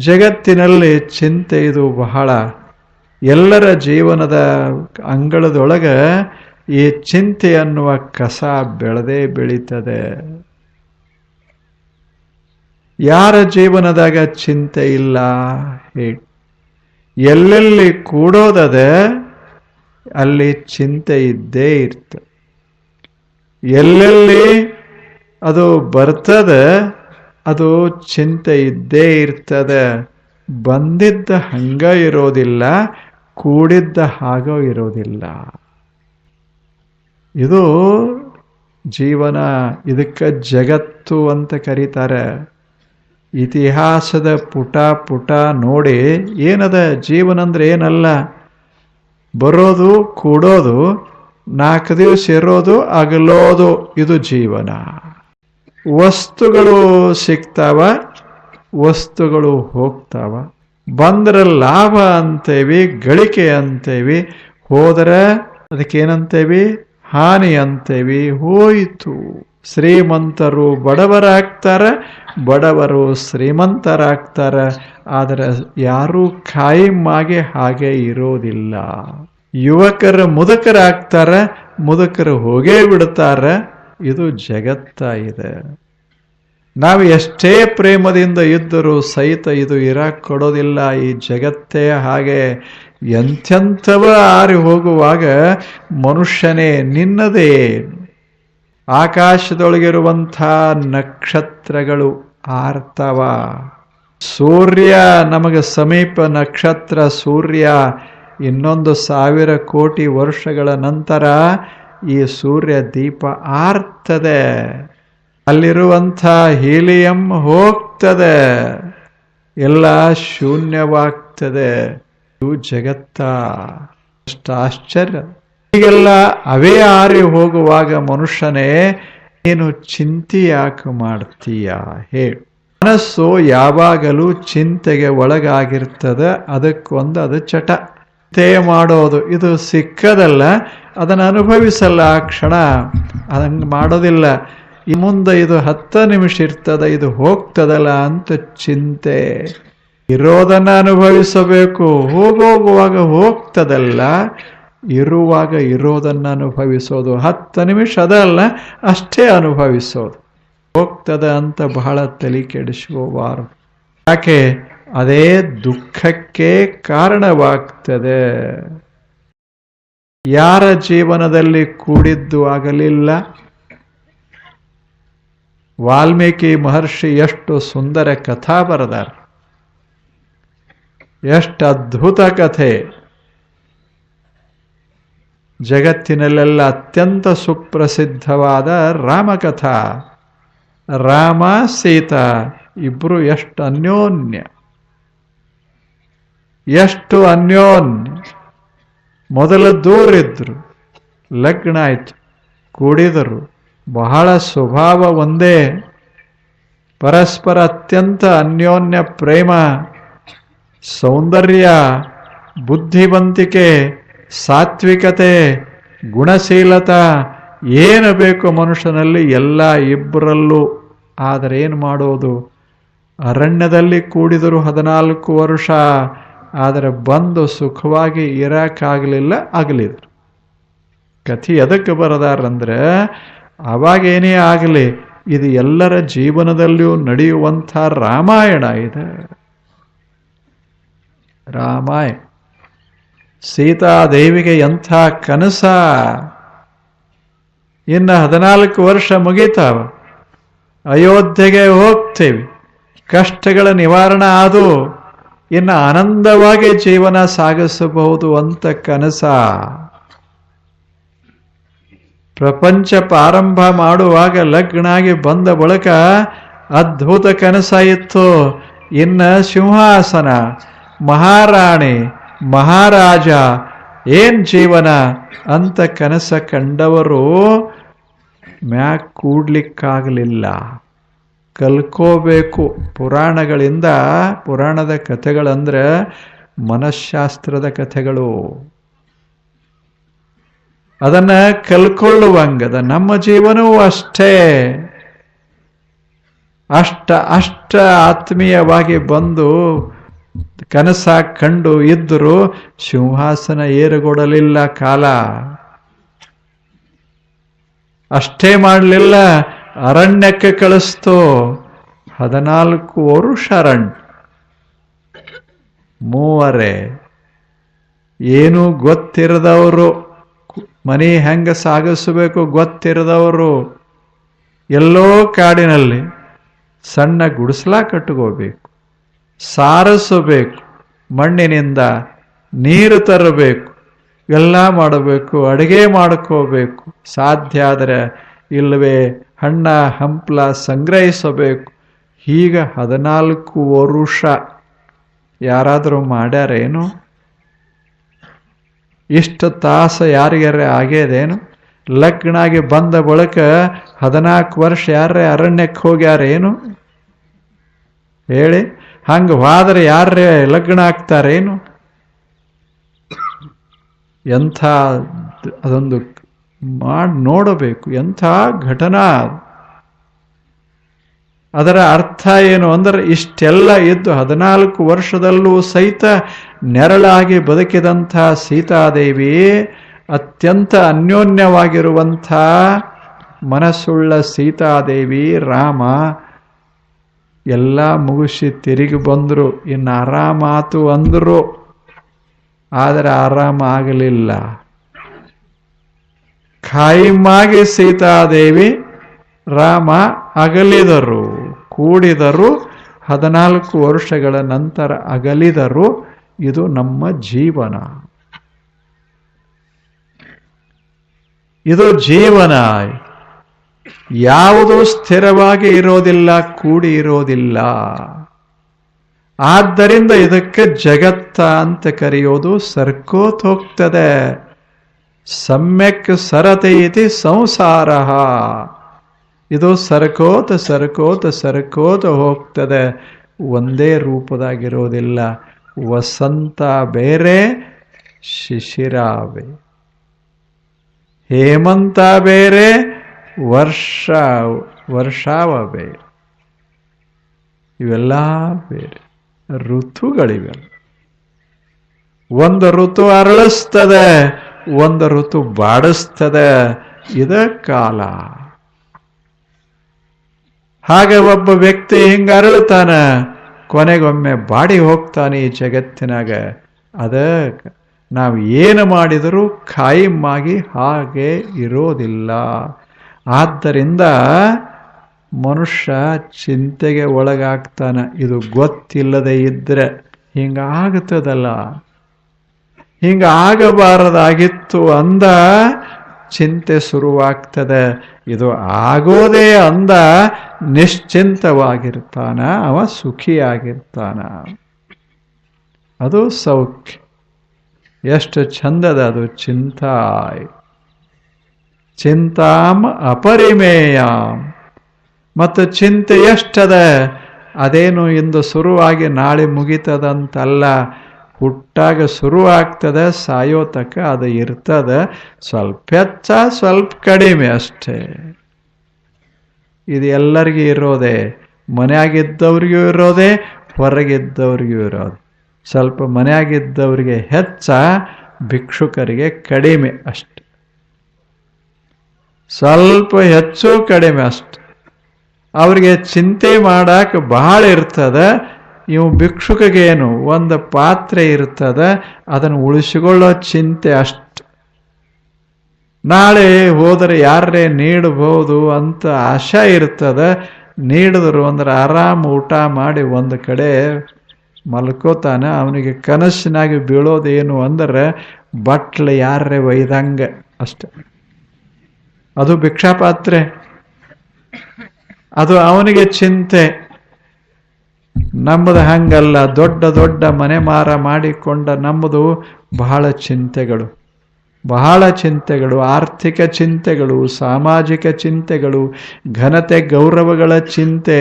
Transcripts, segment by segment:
ಜಗತ್ತಿನಲ್ಲಿ ಚಿಂತೆ ಇದು ಬಹಳ. ಎಲ್ಲರ ಜೀವನದ ಅಂಗಳದೊಳಗೆ ಈ ಚಿಂತೆ ಅನ್ನುವ ಕಸ ಬೆಳೆದೇ ಬೆಳೀತದೆ. ಯಾರ ಜೀವನದಾಗ ಚಿಂತೆ ಇಲ್ಲ? ಹೇಳಿ ಎಲ್ಲೆಲ್ಲಿ ಕೂಡೋದದೆ ಅಲ್ಲಿ ಚಿಂತೆ ಇದ್ದೇ ಇರ್ತ. ಎಲ್ಲೆಲ್ಲಿ ಅದು ಬರ್ತದೆ ಅದು ಚಿಂತೆ ಇದ್ದೇ ಇರ್ತದೆ. ಬಂದಿದ್ದ ಹಂಗ ಇರೋದಿಲ್ಲ, ಕೂಡಿದ್ದ ಹಾಗೋ ಇರೋದಿಲ್ಲ. ಇದು ಜೀವನ, ಇದಕ್ಕೆ ಜಗತ್ತು ಅಂತ ಕರೀತಾರೆ. ಇತಿಹಾಸದ ಪುಟ ಪುಟ ನೋಡಿ ಏನದ ಜೀವನ ಅಂದ್ರೆ ಏನಲ್ಲ. ಬರೋದು, ಕೂಡೋದು, ನಾಲ್ಕು ದಿವಸ ಇರೋದು, ಅಗಲೋದು, ಇದು ಜೀವನ. ವಸ್ತುಗಳು ಸಿಗ್ತಾವ, ವಸ್ತುಗಳು ಹೋಗ್ತಾವ. ಬಂದ್ರೆ ಲಾಭ ಅಂತೇವಿ, ಗಳಿಕೆ ಅಂತೇವಿ, ಹೋದರೆ ಅದಕ್ಕೇನಂತೇವಿ? ಹಾನಿ ಅಂತೇವಿ. ಹೋಯಿತು. ಶ್ರೀಮಂತರು ಬಡವರಾಗ್ತಾರೆ, ಬಡವರು ಶ್ರೀಮಂತರಾಗ್ತಾರೆ. ಆದರೆ ಯಾರೂ ಆಗಿ ಹಾಗೆ ಇರೋದಿಲ್ಲ. ಯುವಕರು ಮುದುಕರಾಗ್ತಾರೆ, ಮುದುಕರು ಹೋಗೇ ಬಿಡ್ತಾರೆ. ಇದು ಜಗತ್ತಾಗಿದೆ ನಾವು ಎಷ್ಟೇ ಪ್ರೇಮದಿಂದ ಇದ್ದರೂ ಸಹಿತ ಇದು ಇರಕ್ ಕೊಡೋದಿಲ್ಲ. ಈ ಜಗತ್ತೇ ಹಾಗೆ ಎಂಥೆಂಥವ ಆರಿ ಹೋಗುವಾಗ ಮನುಷ್ಯನೇ ನಿನ್ನದೇ. ಆಕಾಶದೊಳಗಿರುವಂಥ ನಕ್ಷತ್ರಗಳು ಆರ್ತವ. ಸೂರ್ಯ ನಮಗೆ ಸಮೀಪ ನಕ್ಷತ್ರ ಸೂರ್ಯ ಇನ್ನೊಂದು ಸಾವಿರ ಕೋಟಿ ವರ್ಷಗಳ ನಂತರ ಈ ಸೂರ್ಯ ದೀಪ ಆರ್ತದೆ. ಅಲ್ಲಿರುವಂಥ ಹೀಲಿಯಂ ಹೋಗ್ತದೆ. ಎಲ್ಲ ಶೂನ್ಯವಾಗ್ತದೆ. ಇದು ಜಗತ್ತ. ಅಷ್ಟು ಆಶ್ಚರ್ಯ. ಹೀಗೆಲ್ಲ ಅವೇ ಆರಿ ಹೋಗುವಾಗ ಮನುಷ್ಯನೇ, ನೀನು ಚಿಂತೆ ಯಾಕೆ ಮಾಡ್ತೀಯ? ಹೇಳು. ಮನಸ್ಸು ಯಾವಾಗಲೂ ಚಿಂತೆಗೆ ಒಳಗಾಗಿರ್ತದೆ. ಅದಕ್ಕೊಂದು ಅದು ಚಟ. ಚಿಂತೆ ಮಾಡೋದು. ಇದು ಸಿಕ್ಕದಲ್ಲ, ಅದನ್ನು ಅನುಭವಿಸಲ್ಲ ಆ ಕ್ಷಣ. ಅದಂಗೆ ಮಾಡೋದಿಲ್ಲ. ಈ ಮುಂದೆ ಇದು ಹತ್ತು ನಿಮಿಷ ಇರ್ತದ, ಇದು ಹೋಗ್ತದಲ್ಲ ಅಂತ ಚಿಂತೆ. ಇರೋದನ್ನು ಅನುಭವಿಸಬೇಕು. ಹೋಗೋಗುವಾಗ ಹೋಗ್ತದಲ್ಲ, ಇರುವಾಗ ಇರೋದನ್ನ ಅನುಭವಿಸೋದು. ಹತ್ತು ನಿಮಿಷ ಅದಲ್ಲ, ಅಷ್ಟೇ ಅನುಭವಿಸೋದು. ಹೋಗ್ತದ ಅಂತ ಬಹಳ ತಲೆ ಕೆಡಿಸ್ಕೋಬಾರದು. ಯಾಕೆ? ಅದೇ ದುಃಖಕ್ಕೆ ಕಾರಣವಾಗ್ತದೆ. ಯಾರ ಜೀವನದಲ್ಲಿ ಕೂಡಿದ್ದು ಆಗಲಿಲ್ಲ? ವಾಲ್ಮೀಕಿ ಮಹರ್ಷಿ ಎಷ್ಟು ಸುಂದರ ಕಥಾ ಬರೆದಾರ. ಎಷ್ಟು ಅದ್ಭುತ ಕಥೆ. ಜಗತ್ತಿನಲ್ಲೆಲ್ಲ ಅತ್ಯಂತ ಸುಪ್ರಸಿದ್ಧವಾದ ರಾಮಕಥಾ. ರಾಮ, ಸೀತಾ ಇಬ್ಬರು ಎಷ್ಟು ಅನ್ಯೋನ್ಯ. ಎಷ್ಟು ಅನ್ಯೋನ್ಯ. ಮೊದಲ ದೂರಿದ್ರು, ಲಗ್ನ ಆಯ್ತು, ಕೂಡಿದರು, ಬಹಳ ಸ್ವಭಾವ ಒಂದೇ. ಪರಸ್ಪರ ಅತ್ಯಂತ ಅನ್ಯೋನ್ಯ ಪ್ರೇಮ, ಸೌಂದರ್ಯ, ಬುದ್ಧಿವಂತಿಕೆ, ಸಾತ್ವಿಕತೆ, ಗುಣಶೀಲತ, ಏನು ಬೇಕು ಮನುಷ್ಯನಲ್ಲಿ ಎಲ್ಲ ಇಬ್ಬರಲ್ಲೂ. ಆದರೆ ಏನು ಮಾಡೋದು? ಅರಣ್ಯದಲ್ಲಿ ಕೂಡಿದರು ಹದಿನಾಲ್ಕು ವರ್ಷ. ಆದರೆ ಬಂದು ಸುಖವಾಗಿ ಇರಕ್ಕಾಗಲಿಲ್ಲ ಆಗಲಿದ್ರು. ಕಥೆ ಎದಕ್ಕೆ ಬರದಾರಂದ್ರೆ ಅವಾಗೇನೇ ಆಗಲಿ, ಇದು ಎಲ್ಲರ ಜೀವನದಲ್ಲಿಯೂ ನಡೆಯುವಂಥ ರಾಮಾಯಣ ಇದೆ. ರಾಮಾಯಣ. ಸೀತಾದೇವಿಗೆ ಎಂಥ ಕನಸ? ಇನ್ನು ಹದಿನಾಲ್ಕು ವರ್ಷ ಮುಗೀತಾವ. ಅಯೋಧ್ಯೆಗೆ ಹೋಗ್ತೇವೆ. ಕಷ್ಟಗಳ ನಿವಾರಣೆ ಆದು ಇನ್ನು ಆನಂದವಾಗಿ ಜೀವನ ಸಾಗಿಸಬಹುದು ಅಂತ ಕನಸ. ಪ್ರಪಂಚ ಪ್ರಾರಂಭ ಮಾಡುವಾಗ ಲಗ್ನಾಗಿ ಬಂದ ಬಳಿಕ ಅದ್ಭುತ ಕನಸ ಇತ್ತು. ಇನ್ನು ಸಿಂಹಾಸನ, ಮಹಾರಾಣಿ, ಮಹಾರಾಜ, ಏನ್ ಜೀವನ ಅಂತ ಕನಸ ಕಂಡವರು ಮ್ಯಾಕ್ ಕೂಡ್ಲಿಕ್ಕಾಗಲಿಲ್ಲ. ಕಲ್ಕೋಬೇಕು. ಪುರಾಣಗಳಿಂದ ಪುರಾಣದ ಕಥೆಗಳಂದರೆ ಮನಃಶಾಸ್ತ್ರದ ಕಥೆಗಳು. ಅದನ್ನ ಕಲ್ಕೊಳ್ಳುವಂಗದ ನಮ್ಮ ಜೀವನವೂ ಅಷ್ಟೇ. ಅಷ್ಟ ಅಷ್ಟ ಆತ್ಮೀಯವಾಗಿ ಬಂದು ಕನಸ ಕಂಡು ಇದ್ದರೂ ಸಿಂಹಾಸನ ಏರುಗೊಡಲಿಲ್ಲ ಕಾಲ. ಅಷ್ಟೇ ಮಾಡಲಿಲ್ಲ. ಅರಣ್ಯಕ್ಕೆ ಕಳಿಸ್ತು. ಹದಿನಾಲ್ಕು ವರುಷ ಅರಣ್ಯ. ಮೂವರೆ. ಏನು ಗೊತ್ತಿರದವರು. ಮನೆ ಹೆಂಗ ಸಾಗಿಸಬೇಕು ಗೊತ್ತಿರದವರು. ಎಲ್ಲೋ ಕಾಡಿನಲ್ಲಿ ಸಣ್ಣ ಗುಡಿಸಲ ಕಟ್ಕೋಬೇಕು. ಸಾರಿಸಬೇಕು. ಮಣ್ಣಿನಿಂದ ನೀರು ತರಬೇಕು. ಎಲ್ಲ ಮಾಡಬೇಕು. ಅಡುಗೆ ಮಾಡ್ಕೋಬೇಕು. ಸಾಧ್ಯ ಆದರೆ ಇಲ್ಲವೇ ಹಣ್ಣ ಹಂಪ್ಲ ಸಂಗ್ರಹಿಸಬೇಕು. ಈಗ ಹದಿನಾಲ್ಕು ವರುಷ. ಯಾರಾದರೂ ಮಾಡ್ಯಾರೇನು? ಇಷ್ಟು ತಾಸ ಯಾರಿಗಾರ ಆಗ್ಯದೇನು? ಲಗ್ನಾಗಿ ಬಂದ ಬಳಿಕ ಹದಿನಾಲ್ಕು ವರ್ಷ ಯಾರೇ ಅರಣ್ಯಕ್ಕೆ ಹೋಗ್ಯಾರೇನು? ಹೇಳಿ, ಹಂಗೆ ಹೋದ್ರೆ ಯಾರೇ ಲಗ್ನ ಆಗ್ತಾರೇನು? ಎಂಥ ಅದೊಂದು ಮಾಡಿ ನೋಡಬೇಕು. ಎಂಥ ಘಟನಾ ಅದರ ಅರ್ಥ ಏನು ಅಂದರೆ ಇಷ್ಟೆಲ್ಲ ಇದ್ದು ಹದಿನಾಲ್ಕು ವರ್ಷದಲ್ಲೂ ಸಹಿತ ನೆರಳಾಗಿ ಬದುಕಿದಂಥ ಸೀತಾದೇವಿ ಅತ್ಯಂತ ಅನ್ಯೋನ್ಯವಾಗಿರುವಂಥ ಮನಸ್ಸುಳ್ಳ ಸೀತಾದೇವಿ, ರಾಮ, ಎಲ್ಲ ಮುಗಿಸಿ ತಿರುಗಿ ಬಂದರು. ಇನ್ನು ಆರಾಮಾತು ಅಂದರು. ಆದರೆ ಆರಾಮ ಆಗಲಿಲ್ಲ. ಖಾಯಿಮಾಗಿ ಸೀತಾದೇವಿ ರಾಮ ಅಗಲಿದರು, ಕೂಡಿದರು, ಹದಿನಾಲ್ಕು ವರ್ಷಗಳ ನಂತರ ಅಗಲಿದರು. ಇದು ನಮ್ಮ ಜೀವನ. ಇದು ಜೀವನ. ಯಾವುದು ಸ್ಥಿರವಾಗಿ ಇರೋದಿಲ್ಲ, ಕೂಡಿ ಇರೋದಿಲ್ಲ. ಆದ್ದರಿಂದ ಇದಕ್ಕೆ ಜಗತ್ತ ಅಂತ ಕರೆಯೋದು ಸರ್ಕೋತ್ ಹೋಗ್ತದೆ ಸಮ್ಯಕ್ ಸರತೆ ಇತಿ ಸಂಸಾರ. ಇದು ಸರಕೋತ ಸರಕೋತ ಸರಕೋತ ಹೋಗ್ತದೆ. ಒಂದೇ ರೂಪದಾಗಿರೋದಿಲ್ಲ. ವಸಂತ ಬೇರೆ ಶಿಶಿರಾವೆ ಹೇಮಂತ ಬೇರೆ, ವರ್ಷ, ವರ್ಷಾವ ಬೇರೆ ಇವೆಲ್ಲ ಬೇರೆ. ಋತುಗಳಿವೆ ಒಂದು ಋತು ಅರಳಿಸ್ತದೆ. ಒಂದು ಋತು ಬಾಡಿಸ್ತದೆ ಇದ ಕಾಲ. ಹಾಗೆ ಒಬ್ಬ ವ್ಯಕ್ತಿ ಹಿಂಗ ಅರಳುತ್ತಾನ, ಕೊನೆಗೊಮ್ಮೆ ಬಾಡಿ ಹೋಗ್ತಾನೆ ಈ ಜಗತ್ತಿನಾಗ. ಅದ ನಾವು ಏನು ಮಾಡಿದರೂ ಖಾಯಿಮಾಗಿ ಹಾಗೆ ಇರೋದಿಲ್ಲ. ಆದ್ದರಿಂದ ಮನುಷ್ಯ ಚಿಂತೆಗೆ ಒಳಗಾಗ್ತಾನೆ. ಇದು ಗೊತ್ತಿಲ್ಲದೆ ಇದ್ರೆ ಹಿಂಗಾಗುತ್ತದಲ್ಲ. ಹಿಂಗ ಆಗಬಾರದಾಗಿತ್ತು ಅಂದ ಚಿಂತೆ ಶುರುವಾಗ್ತದೆ. ಇದು ಆಗೋದೇ ಅಂದ ನಿಶ್ಚಿಂತವಾಗಿರ್ತಾನ, ಅವ ಸುಖಿಯಾಗಿರ್ತಾನ. ಅದು ಸೌಖ್ಯ. ಎಷ್ಟು ಚಂದದ ಅದು ಚಿಂತಾಯ್. ಚಿಂತಾಂ ಅಪರಿಮೇಯಾಂ ಮತ್ತು ಚಿಂತೆ ಎಷ್ಟದ? ಅದೇನು ಇಂದು ಶುರುವಾಗಿ ನಾಳೆ ಮುಗಿತದಂತಲ್ಲ. ಹುಟ್ಟಾಗ ಶುರುವಾಗ್ತದೆ, ಸಾಯೋ ತಕ್ಕ ಅದು ಇರ್ತದೆ. ಸ್ವಲ್ಪ ಹೆಚ್ಚ, ಸ್ವಲ್ಪ ಕಡಿಮೆ ಅಷ್ಟೇ. ಇದು ಎಲ್ಲರಿಗೂ ಇರೋದೆ. ಮನೆಯಾಗಿದ್ದವ್ರಿಗೂ ಇರೋದೆ, ಹೊರಗಿದ್ದವ್ರಿಗೂ ಇರೋದು. ಸ್ವಲ್ಪ ಮನೆಯಾಗಿದ್ದವರಿಗೆ ಹೆಚ್ಚ, ಭಿಕ್ಷುಕರಿಗೆ ಕಡಿಮೆ ಅಷ್ಟೆ. ಸ್ವಲ್ಪ ಹೆಚ್ಚು ಕಡಿಮೆ ಅಷ್ಟೆ. ಅವರಿಗೆ ಚಿಂತೆ ಮಾಡಕ್ಕೆ ಬಹಳ ಇರ್ತದ. ಇವು ಭಿಕ್ಷುಕಗೇನು ಒಂದು ಪಾತ್ರೆ ಇರ್ತದ ಅದನ್ನು ಉಳಿಸಿಕೊಳ್ಳೋ ಚಿಂತೆ ಅಷ್ಟು. ನಾಳೆ ಹೋದರೆ ಯಾರೇ ನೀಡಬಹುದು ಅಂತ ಆಶಾ ಇರ್ತದ ನೀಡಿದ್ರು ಅಂದ್ರೆ ಆರಾಮ್ ಊಟ ಮಾಡಿ ಒಂದು ಕಡೆ ಮಲ್ಕೋತಾನೆ. ಅವನಿಗೆ ಕನಸಿನಾಗಿ ಬೀಳೋದೇನು ಅಂದ್ರೆ, ಬಟ್ಲು ಯಾರೇ ಒಯ್ದಂಗೆ ಅಷ್ಟೆ. ಅದು ಭಿಕ್ಷಾಪಾತ್ರೆ. ಅದು ಅವನಿಗೆ ಚಿಂತೆ. ನಮ್ಮದು ಹಂಗಲ್ಲ, ದೊಡ್ಡ ದೊಡ್ಡ ಮನೆ ಮಾರ ಮಾಡಿಕೊಂಡ ನಮ್ಮದು ಬಹಳ ಚಿಂತೆಗಳು. ಬಹಳ ಚಿಂತೆಗಳು, ಆರ್ಥಿಕ ಚಿಂತೆಗಳು, ಸಾಮಾಜಿಕ ಚಿಂತೆಗಳು, ಘನತೆ ಗೌರವಗಳ ಚಿಂತೆ,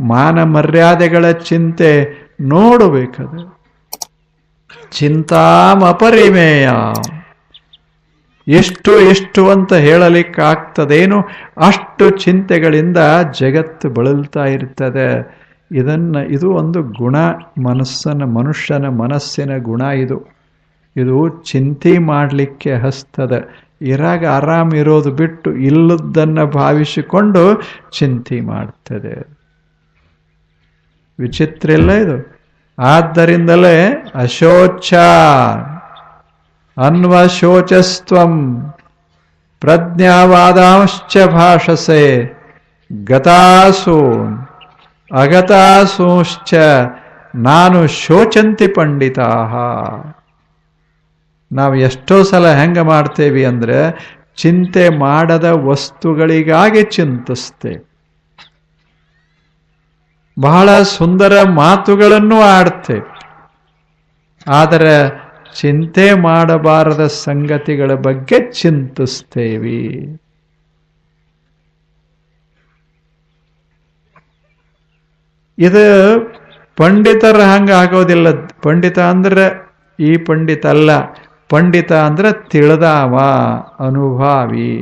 ಮಾನ ಮರ್ಯಾದೆಗಳ ಚಿಂತೆ ನೋಡಬೇಕದು. ಚಿಂತಾಮಪರಿಮೇಯ ಎಷ್ಟು ಎಷ್ಟು ಅಂತ ಹೇಳಲಿಕ್ಕಾಗ್ತದೇನು ಅಷ್ಟು ಚಿಂತೆಗಳಿಂದ ಜಗತ್ತು ಬಳಲ್ತಾ ಇರ್ತದೆ. ಇದನ್ನ, ಇದು ಒಂದು ಗುಣ ಮನಸ್ಸನ ಮನುಷ್ಯನ ಮನಸ್ಸಿನ ಗುಣ ಇದು. ಇದು ಚಿಂತೆ ಮಾಡಲಿಕ್ಕೆ ಹಸ್ತದ. ಇರಾಗ ಆರಾಮ ಇರೋದು ಬಿಟ್ಟು ಇಲ್ಲದನ್ನು ಭಾವಿಸಿಕೊಂಡು ಚಿಂತೆ ಮಾಡ್ತದೆ. ವಿಚಿತ್ರ ಇಲ್ಲ ಇದು. ಆದ್ದರಿಂದಲೇ ಅಶೋಚ, ಅನ್ವಶೋಚಸ್ತ್ವಂ, ಪ್ರಜ್ಞಾವಾದಾಂಶ್ಚ ಭಾಷಸೆ ಗತಾಸೂನ್ ಅಗತಾಸೂಶ್ಚ, ನಾನು ಶೋಚಂತಿ ಪಂಡಿತಾಹ. ನಾವು ಎಷ್ಟೋ ಸಲ ಹೆಂಗ ಮಾಡ್ತೇವಿ ಅಂದ್ರೆ ಚಿಂತೆ ಮಾಡದ ವಸ್ತುಗಳಿಗಾಗಿ ಚಿಂತಿಸ್ತೇವೆ. ಬಹಳ ಸುಂದರ ಮಾತುಗಳನ್ನು ಆಡ್ತೇವೆ. ಆದರೆ ಚಿಂತೆ ಮಾಡಬಾರದ ಸಂಗತಿಗಳ ಬಗ್ಗೆ ಚಿಂತಿಸ್ತೇವೆ. ಇದು ಪಂಡಿತರ ಹಂಗೆ ಆಗೋದಿಲ್ಲ. ಪಂಡಿತ ಅಂದ್ರೆ ಈ ಪಂಡಿತ ಅಲ್ಲ. ಪಂಡಿತ ಅಂದ್ರೆ ತಿಳಿದಾವ ಅನುಭಾವಿ.